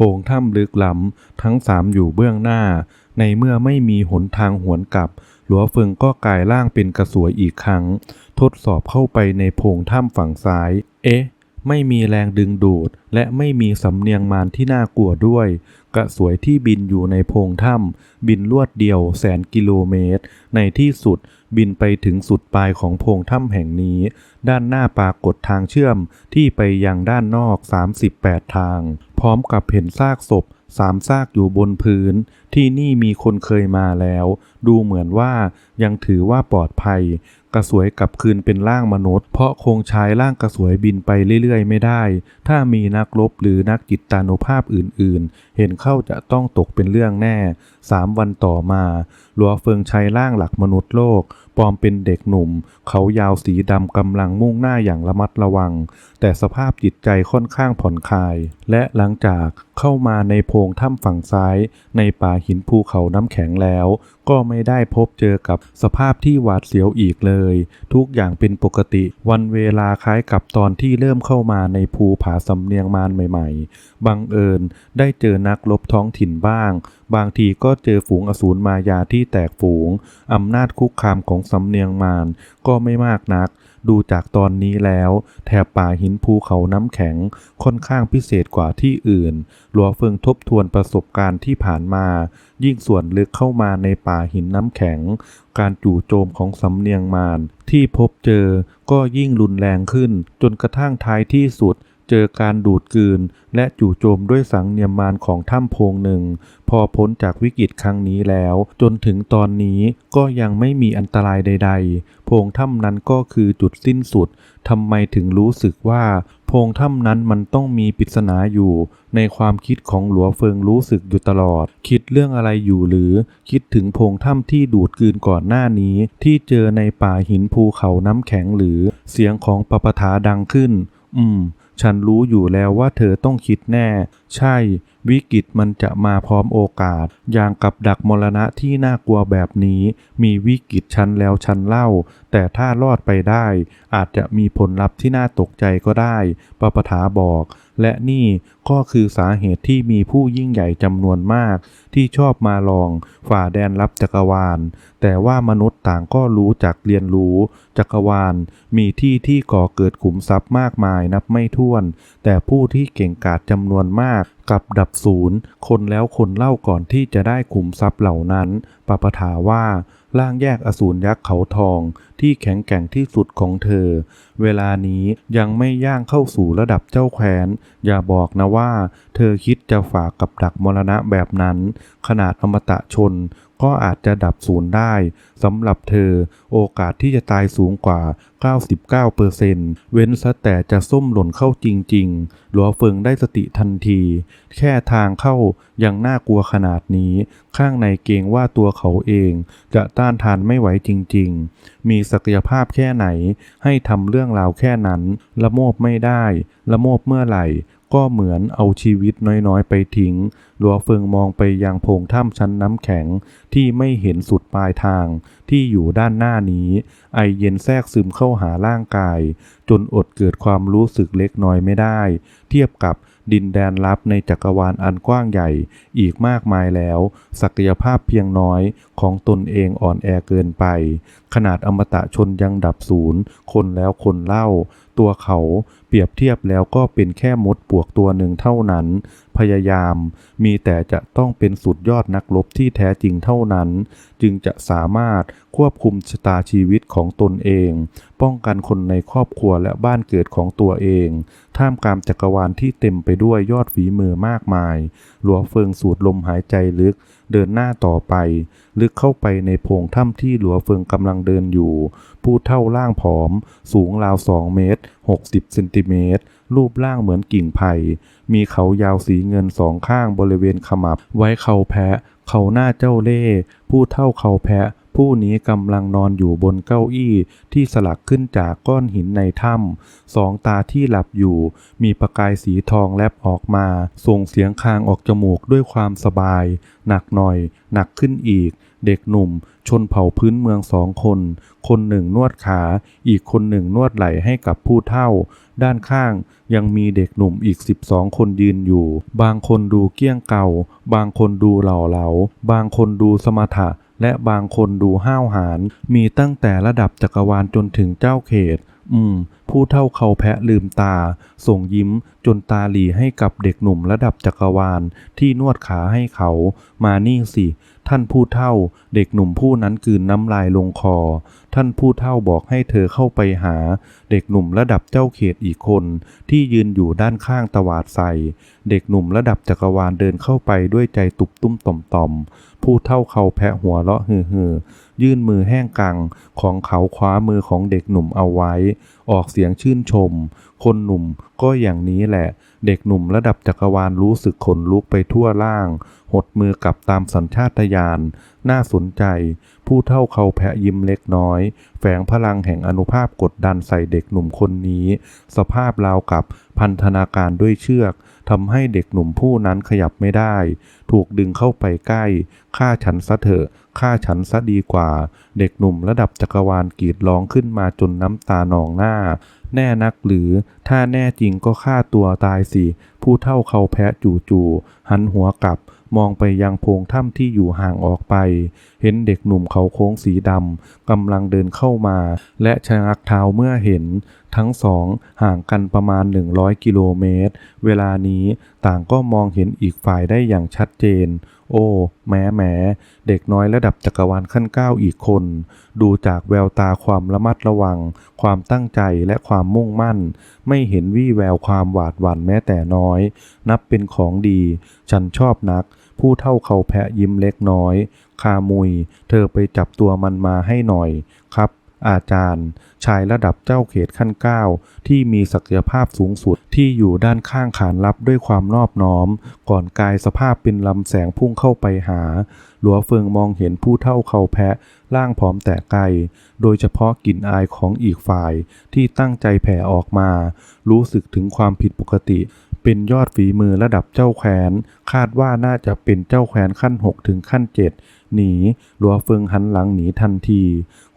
พงถ้ำลึกล้ำทั้งสามอยู่เบื้องหน้า ในเมื่อไม่มีหนทางหวนกลับ หลัวเฟิงก็กลายร่างเป็นกระสวยอีกครั้ง ทดสอบเข้าไปในโพงถ้ำฝั่งซ้าย เอ๊ะ ไม่มีแรงดึงดูด และไม่มีสำเนียงมารที่น่ากลัวด้วย กระสวยที่บินอยู่ในโพรงถ้ำบินลวดเดียวแสนกิโลเมตร ในที่สุดบินไปถึงสุดปลายของโพรงถ้ำแห่งนี้ ด้านหน้าปรากฏทางเชื่อมที่ไปยังด้านนอก 38 ทาง พร้อมกับเห็นซากศพสามซากอยู่บนพื้น ที่นี่มีคนเคยมาแล้ว ดูเหมือนว่ายังถือว่าปลอดภัย กระสวยกลับคืนเป็นร่างมนุษย์ เพราะคงใช้ร่างกระสวยบินไปเรื่อยๆ ไม่ได้ ถ้ามีนักรบหรือนักจิตตานุภาพอื่นๆ เห็นเข้าจะต้องตกเป็นเรื่องแน่สามวันต่อมาหลัวเฟิงใช้ร่างหลักมนุษย์โลกปลอมเป็นเด็กหนุ่ม เขายาวสีดำกำลังมุ่งหน้าอย่างระมัดระวัง แต่สภาพจิตใจค่อนข้างผ่อนคลาย และหลังจาก เข้ามาในโพรงถ้ำฝั่งซ้าย ในป่าหินภูเขาน้ำแข็งแล้ว ก็ไม่ได้พบเจอกับสภาพที่หวาดเสียวอีกเลย ทุกอย่างเป็นปกติวันเวลาคล้ายกับตอนที่เริ่มเข้ามาในภูผาสำเนียงมานใหม่ ๆ บังเอิญได้เจอนักลบท้องถิ่นบ้าง บางทีก็เจอฝูงอสูรมายาที่แตกฝูง อำนาจคุกคามของสำเนียงมารก็ไม่มากนัก ดูจากตอนนี้แล้ว แถบป่าหินภูเขาน้ำแข็งค่อนข้างพิเศษกว่าที่อื่น หลัวเฟิงทบทวนประสบการณ์ที่ผ่านมา ยิ่งส่วนลึกเข้ามาในป่าหินน้ำแข็ง การจู่โจมของสำเนียงมารที่พบเจอก็ยิ่งรุนแรงขึ้น จนกระทั่งท้ายที่สุด เจอการดูดกืน และจู่โจมด้วยสังเนียมมารของถ้ำโพงหนึ่ง พอพ้นจากวิกฤตครั้งนี้แล้ว จนถึงตอนนี้ก็ยังไม่มีอันตรายใด ๆ โพงถ้ำนั้นก็คือจุดสิ้นสุดทำไมถึงรู้สึกว่าโพงถ้ำนั้นมันต้องมีปริศนาอยู่ ในความคิดของหลัวเฟิงรู้สึกอยู่ตลอด คิดเรื่องอะไรอยู่หรือคิดถึงโพงถ้ำที่ดูดกืนก่อนหน้านี้ ที่เจอในป่าหินภูเขาน้ำแข็งหรือ เสียงของปปทาดังขึ้น อืม ฉันรู้อยู่แล้วว่าเธอต้องคิดแน่ ใช่ วิกฤตมันจะมาพร้อมโอกาส อย่างกับดักมรณะที่น่ากลัวแบบนี้ มีวิกฤตชั้นแล้วชั้นเล่า แต่ถ้ารอดไปได้ อาจจะมีผลลัพธ์ที่น่าตกใจก็ได้ปปถาบอก และนี่ก็คือสาเหตุที่มีผู้ยิ่งใหญ่จำนวนมาก ที่ชอบมาลองฝ่าแดนลับจักรวาล แต่ว่ามนุษย์ต่างก็รู้จักเรียนรู้ จักรวาล มีที่ที่ก่อเกิดขุมทรัพย์มากมายนับไม่ถ้วน แต่ผู้ที่เก่งกาจจำนวนมากกลับดับศูนย์ คนแล้วคนเล่าก่อนที่จะได้ขุมทรัพย์เหล่านั้นปปถาว่าร่างแยกอสูรยักษ์เขาทอง ที่แข็งแกร่งที่สุดของเธอ เวลานี้ยังไม่ย่างเข้าสู่ระดับเจ้าแคว้น อย่าบอกนะว่า เธอคิดจะฝากกับดักมรณะแบบนั้น ขนาดอมตะชนก็อาจจะดับศูนย์ได้สำหรับเธอ โอกาสที่จะตายสูงกว่า 99%เว้นซะแต่จะส้มหล่นเข้าจริงๆ หลัวเฟิงได้สติทันที แค่ทางเข้ายังน่ากลัวขนาดนี้ ข้างในเกรงว่าตัวเขาเอง จะต้านทานไม่ไหวจริงๆ มีศักยภาพแค่ไหน ให้ทำเรื่องราวแค่นั้น ละโมบไม่ได้ ละโมบเมื่อไหร่ ก็เหมือนเอาชีวิตน้อยๆ ไปทิ้งหลัวเฟิงมองไปยังโพงถ้ำชั้นน้ำแข็งที่ไม่เห็นสุดปลายทางที่อยู่ด้านหน้านี้ ไอเย็นแทรกซึมเข้าหาร่างกาย จนอดเกิดความรู้สึกเล็กน้อยไม่ได้ เทียบกับ ดินแดนลับในจักรวาลอันกว้างใหญ่ อีกมากมายแล้ว ศักยภาพเพียงน้อยของตนเองอ่อนแอเกินไป ขนาดอมตะชนยังดับศูนย์ คนแล้วคนเล่า ตัวเขาเปรียบเทียบแล้วก็เป็นแค่มดปวกตัวหนึ่งเท่านั้น พยายามมีแต่จะต้องเป็นสุดยอดนักรบที่แท้จริงเท่านั้น จึงจะสามารถควบคุมชะตาชีวิตของตนเอง ป้องกันคนในครอบครัวและบ้านเกิดของตัวเอง ท่ามกลางจักรวาลที่เต็มไปด้วยยอดฝีมือมากมายหลัวเฟิงสูดลมหายใจลึก เดินหน้าต่อไป ลึกเข้าไปในโพงถ้ำที่หลัวเฟิงกำลังเดินอยู่ ผู้เท่าร่างผอม สูงราว2เมตร60เซนติเมตรรูปร่างเหมือนกิ่งไผ่ มีเขายาวสีเงินสองข้างบริเวณขมับ ไว้เขาแพะ เขาหน้าเจ้าเล่ห์ผู้เท่าเขาแพะ ผู้นี้กำลังนอนอยู่บนเก้าอี้ที่สลักขึ้นจากก้อนหินในถ้ำสองตาที่หลับอยู่ มีประกายสีทองแลบออกมา ส่งเสียงคางออกจมูกด้วยความสบาย หนักหน่อย หนักขึ้นอีก เด็กหนุ่ม ชนเผ่าพื้นเมืองสองคน คนหนึ่งนวดขา อีกคนหนึ่งนวดไหล่ให้กับผู้เท่า ด้านข้างยังมีเด็กหนุ่มอีก 12 คนยืนอยู่ บางคนดูเกี้ยงเก่า บางคนดูเหล่าเหลา บางคนดูสมถะ และบางคนดูห้าวหาญมีตั้งแต่ระดับจักรวาลจนถึงเจ้าเขต อืม ผู้เท่าเขาแพะลืมตา ส่งยิ้มจนตาหลีให้กับเด็กหนุ่มระดับจักรวาล ที่นวดขาให้เขา มานี่สิ ท่านผู้เท่า เด็กหนุ่มผู้นั้นกลืนน้ำลายลงคอท่านผู้เท่าบอกให้เธอเข้าไปหา เด็กหนุ่มระดับเจ้าเขตอีกคน ที่ยืนอยู่ด้านข้างตวาดใส่ เด็กหนุ่มระดับจักรวาลเดินเข้าไปด้วยใจตุบตุ้มต่อมต่อมๆผู้เท่าเขาแพะหัวเราะฮือฮือๆยื่นมือแห้งกังของเขาคว้ามือของเด็กหนุ่มเอาไว้ ออกเสียงชื่นชม คนหนุ่มก็อย่างนี้แหละ เด็กหนุ่มระดับจักรวาลรู้สึกขนลุกไปทั่วร่าง หดมือกลับตามสัญชาตญาณน่าสนใจ ผู้เท่าเขาแพะยิ้มเล็กน้อย แฝงพลังแห่งอนุภาพกดดันใส่เด็กหนุ่มคนนี้ สภาพราวกับพันธนาการด้วยเชือกทำให้เด็กหนุ่มผู้นั้นขยับไม่ได้ ถูกดึงเข้าไปใกล้ฆ่าฉันซะเถอะฆ่าฉันซะดีกว่า เด็กหนุ่มระดับจักรวาลกรีดร้องขึ้นมาจนน้ำตานองหน้า แน่นักหรือถ้าแน่จริงก็ฆ่าตัวตายสิ ผู้เท่าเขาแพะจู่ๆหันหัวกลับ มองไปยังโพงถ้ำที่อยู่ห่างออกไป เห็นเด็กหนุ่มเขาโค้งสีดำกำลังเดินเข้ามา และชะงักเท้าเมื่อเห็น ทั้งสองห่างกันประมาณ 100 กิโลเมตร เวลานี้ต่างก็มองเห็นอีกฝ่ายได้อย่างชัดเจน โอ้แม้แม้เด็กน้อยระดับจักรวาลขั้นเก้าอีกคน ดูจากแววตาความระมัดระวัง ความตั้งใจและความมุ่งมั่น ไม่เห็นวี่แววความหวาดหวั่นแม้แต่น้อย นับเป็นของดี ฉันชอบนัก ผู้เท่าเขาแพะยิ้มเล็กน้อย คามุย เธอไปจับตัวมันมาให้หน่อยครับ อาจารย์ ชายระดับเจ้าเขตขั้นเก้าที่มีศักยภาพสูงสุดที่อยู่ด้านข้างขานรับด้วยความนอบน้อม ก่อนกายสภาพเป็นลำแสงพุ่งเข้าไปหา หลัวเฟิงมองเห็นผู้เท่าเขาแพะร่างผอมแต่ไกล โดยเฉพาะกลิ่นอายของอีกฝ่ายที่ตั้งใจแผ่ออกมา รู้สึกถึงความผิดปกติ เป็นยอดฝีมือระดับเจ้าแขวนคาดว่าน่าจะเป็นเจ้าแขวนขั้น 6 ถึงขั้น 7 หนีหลัวเฟิงหันหลังหนีทันที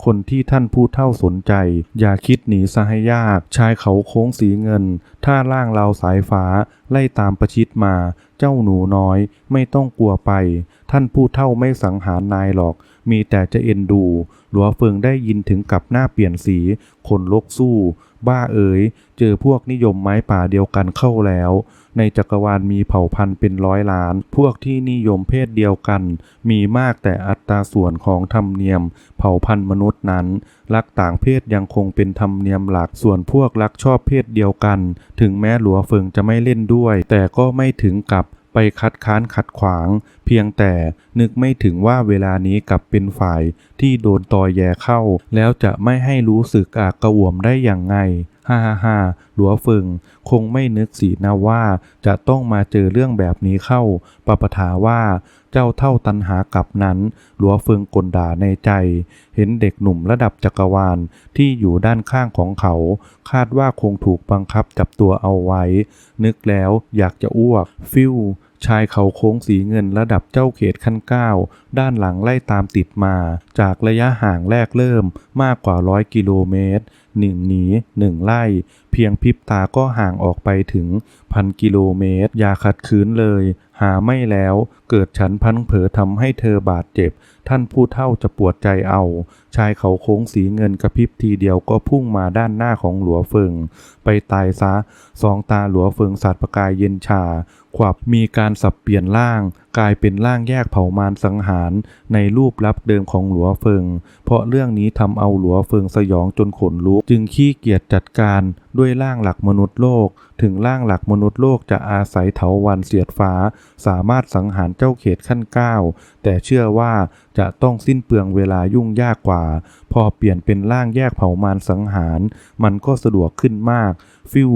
คนที่ท่านผู้เท่าสนใจ อย่าคิดหนีซะให้ยาก ชายเขาโค้งสีเงินท่าล่างเราสายฟ้าไล่ตามประชิดมา เจ้าหนูน้อย ไม่ต้องกลัวไป ท่านผู้เท่าไม่สังหารนายหรอก มีแต่จะเอ็นดูหลัวเฟิงได้ยินถึงกับหน้าเปลี่ยนสีคนลกสู้ บ้าเอ๋ย เจอพวกนิยมไม้ป่าเดียวกันเข้าแล้ว ในจักรวาลมีเผ่าพันธุ์เป็นร้อยล้าน พวกที่นิยมเพศเดียวกัน มีมากแต่อัตราส่วนของธรรมเนียม เผ่าพันธุ์มนุษย์นั้น รักต่างเพศยังคงเป็นธรรมเนียมหลักส่วนพวกรักชอบเพศเดียวกัน ถึงแม้หลัวเฟิงจะไม่เล่นด้วย แต่ก็ไม่ถึงกับ ไปคัดค้านขัดขวาง เพียงแต่นึกไม่ถึงว่าเวลานี้กลับเป็นฝ่ายที่โดนตอแยเข้า แล้วจะไม่ให้รู้สึกอากระอ่วมได้อย่างไง ฮ่าฮ่าฮ่าหลัวเฟิงคงไม่นึกสีนะว่าจะต้องมาเจอเรื่องแบบนี้เข้า ปปถาว่าเจ้าเท่าตันหากับนั้น หลัวเฟิงกลด่าในใจ เห็นเด็กหนุ่มระดับจักรวาลที่อยู่ด้านข้างของเขา คาดว่าคงถูกบังคับจับตัวเอาไว้ นึกแล้วอยากจะอ้วก ฟิวชายเขาโค้งสีเงินระดับเจ้าเขตขั้นเก้าด้านหลังไล่ตามติดมา จากระยะห่างแรกเริ่มมากกว่าร้อยกิโลเมตร หนึ่งหนีหนึ่งไล่ เพียงพริบตาก็ห่างออกไปถึงพันกิโลเมตร อย่าขัดขืนเลย หาไม่แล้ว เกิดฉันพันเผลอทำให้เธอบาดเจ็บ ท่านผู้เท่าจะปวดใจเอา ชายเขาโค้งสีเงินกระพริบทีเดียวก็พุ่งมาด้านหน้าของหลัวเฟิง ไปตายซะ สองตาหลัวเฟิงสาดประกายเย็นชา ขวับมีการสับเปลี่ยนร่าง กลายเป็นร่างแยกเผ่ามารสังหารในรูปลับเดิมของหลัวเฟิง เพราะเรื่องนี้ทำเอาหลัวเฟิงสยองจนขนลุก จึงขี้เกียจจัดการด้วยร่างหลักมนุษย์โลก ถึงร่างหลักมนุษย์โลกจะอาศัยเถาวันเสียดฟ้า สามารถสังหารเจ้าเขตขั้นเก้าแต่เชื่อว่าจะต้องสิ้นเปลืองเวลายุ่งยากกว่า พอเปลี่ยนเป็นร่างแยกเผ่ามารสังหาร มันก็สะดวกขึ้นมาก ฟิว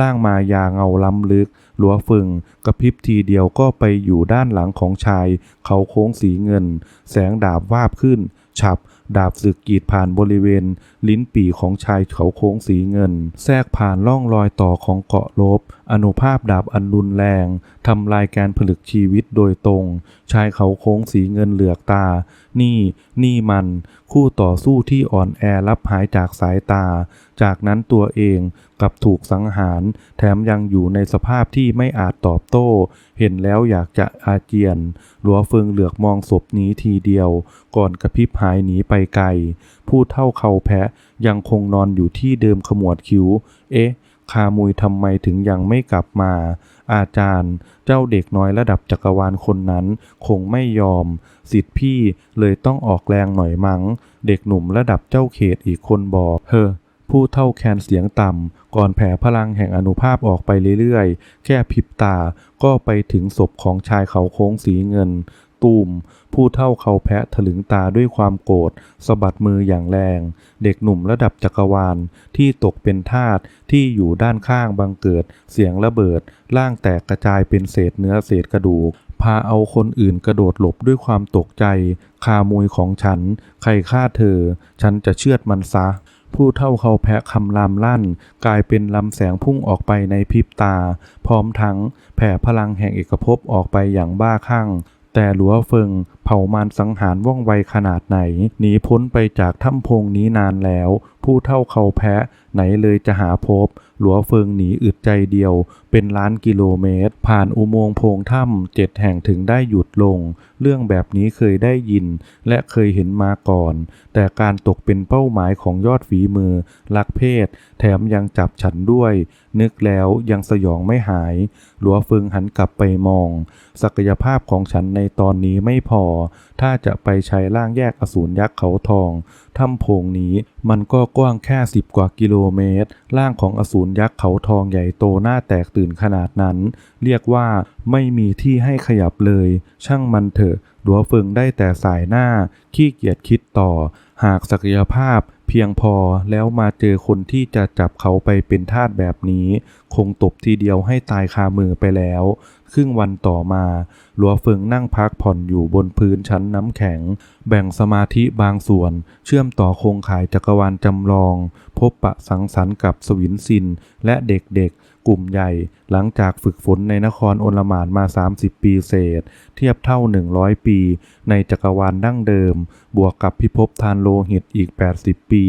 ร่างมายาเงาล้ำลึก หลัวฟึงกระพริบทีเดียวก็ไปอยู่ด้านหลังของชาย เขาโค้งสีเงิน แสงดาบวาบขึ้น ฉับดาบสึกกรีดผ่านบริเวณ ลิ้นปี่ของชายเขาโค้งสีเงิน แทรกผ่านร่องรอยต่อของเกาะลบ อนุภาพดาบอันรุนแรงทำลายการผลึกชีวิตโดยตรง ชายเขาโค้งสีเงินเหลือกตา นี่ นี่มัน คู่ต่อสู้ที่อ่อนแอรับหายจากสายตา จากนั้นตัวเองกลับถูกสังหาร แถมยังอยู่ในสภาพที่ไม่อาจตอบโต้ เห็นแล้วอยากจะอาเจียน หลัวเฟิงเหลือกมองศพนี้ทีเดียว ก่อนกระพริบหายหนีไปไปไกล ผู้เท่าเขาแพะยังคงนอนอยู่ที่เดิมขมวดคิ้ว เอ๊ะคามุยทำไมถึงยังไม่กลับมา อาจารย์ เจ้าเด็กน้อยระดับจักรวาลคนนั้นคงไม่ยอม สิทธิพี่เลยต้องออกแรงหน่อยมัง้ง เด็กหนุ่มระดับเจ้าเขตอีกคนบอกเฮ้อผู้เท่าแคนเสียงต่ำก่อนแผ่พลังแห่งอนุภาพออกไปเรื่อยๆ แค่พริบตาก็ไปถึงศพของชายเขาโค้งสีเงิน ตูม ผู้เท่าเขาแพะถลึงตาด้วยความโกรธสะบัดมืออย่างแรง เด็กหนุ่มระดับจักรวาล ที่ตกเป็นทาสที่อยู่ด้านข้างบังเกิด เสียงระเบิด ร่างแตกกระจายเป็นเศษเนื้อเศษกระดูกพาเอาคนอื่นกระโดดหลบด้วยความตกใจ คามวยของฉัน ใครฆ่าเธอ ฉันจะเชือดมันซะ ผู้เท่าเขาแพะคำรามลั่น กลายเป็นลำแสงพุ่งออกไปในพริบตา พร้อมทั้งแผ่พลังแห่งเอกภพออกไปอย่างบ้าคลั่ง แต่หลัวเฟิงเผ่ามารสังหารว่องไวขนาดไหน หนีพ้นไปจากถ้ำโพงนี้นานแล้ว ผู้เท่าเขาแพะ ไหนเลยจะหาพบ หลัวเฟิงหนีอึดใจเดียว เป็นล้านกิโลเมตร ผ่านอุโมงค์โพงถ้ำเจ็ดแห่งถึงได้หยุดลง เรื่องแบบนี้เคยได้ยิน และเคยเห็นมาก่อน แต่การตกเป็นเป้าหมายของยอดฝีมือ ลักเพศ แถมยังจับฉันด้วย นึกแล้วยังสยองไม่หาย หลัวเฟิงหันกลับไปมอง ศักยภาพของฉันในตอนนี้ไม่พอถ้าจะไปใช้ร่างแยกอสูรยักษ์เขาทอง ถ้ำโพงนี้มันก็กว้างแค่สิบกว่ากิโลเมตร ร่างของอสูรยักษ์เขาทองใหญ่โตหน้าแตกตื่นขนาดนั้น เรียกว่าไม่มีที่ให้ขยับเลย ช่างมันเถอะดัวเฟิงได้แต่สายหน้า ขี้เกียจคิดต่อ หากศักยภาพ เพียงพอแล้วมาเจอคนที่จะจับเขาไปเป็นทาสแบบนี้ คงตบทีเดียวให้ตายคามือไปแล้ว ครึ่งวันต่อมาหลัวเฟิงนั่งพักผ่อนอยู่บนพื้นชั้นน้ำแข็ง แบ่งสมาธิบางส่วน เชื่อมต่อโครงข่ายจักรวาลจำลอง พบปะสังสรรค์กับสวินซินและเด็กๆ กลุ่มใหญ่ หลังจากฝึกฝนในนครโอลหมานมา 30 ปีเศษ เทียบเท่า 100 ปี ในจักรวาลดั้งเดิม บวกกับพิภพทานโลหิตอีก 80 ปี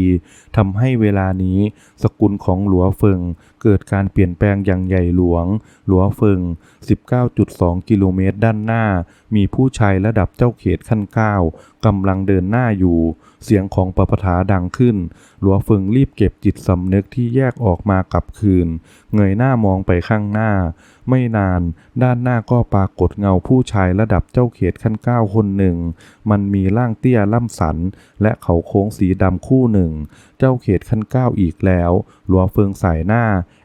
ทำให้เวลานี้ สกุลของหลัวเฟิง เกิดการเปลี่ยนแปลงอย่างใหญ่หลวง หลัวเฟิง 19.2 กิโลเมตรด้านหน้ามีผู้ชายระดับเจ้าเขตขั้นเก้ากำลังเดินหน้าอยู่ เสียงของปปถาดังขึ้น หลัวเฟิงรีบเก็บจิตสำนึกที่แยกออกมากลับคืน เงยหน้ามองไปข้างหน้า ไม่นาน ด้านหน้าก็ปรากฏเงาผู้ชายระดับเจ้าเขตขั้นเก้าคนหนึ่ง มันมีร่างเตี้ยล่ำสัน และเขาโค้งสีดำคู่หนึ่ง เจ้าเขตขั้นเก้าอีกแล้ว หลัวเฟิงสายหน้า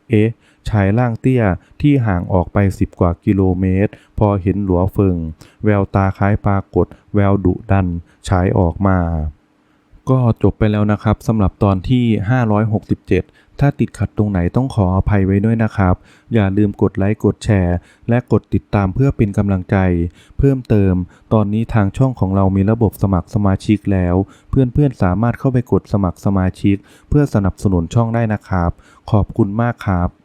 เอ๊ะ ชายร่างเตี้ยที่ห่างออกไปสิบกว่ากิโลเมตร พอเห็นหลัวเฟิง แววตาคล้ายปรากฏ แววดุดันฉายออกมา ก็จบไปแล้วนะครับสำหรับตอนที่ 567ถ้าติดขัดตรงไหนต้องขออภัยไว้ด้วยนะครับ อย่าลืมกดไลค์ กดแชร์ และกดติดตามเพื่อเป็นกำลังใจ เพิ่มเติม ตอนนี้ทางช่องของเรามีระบบสมัครสมาชิกแล้ว เพื่อนๆสามารถเข้าไปกดสมัครสมาชิก เพื่อสนับสนุนช่องได้นะครับ ขอบคุณมากครับ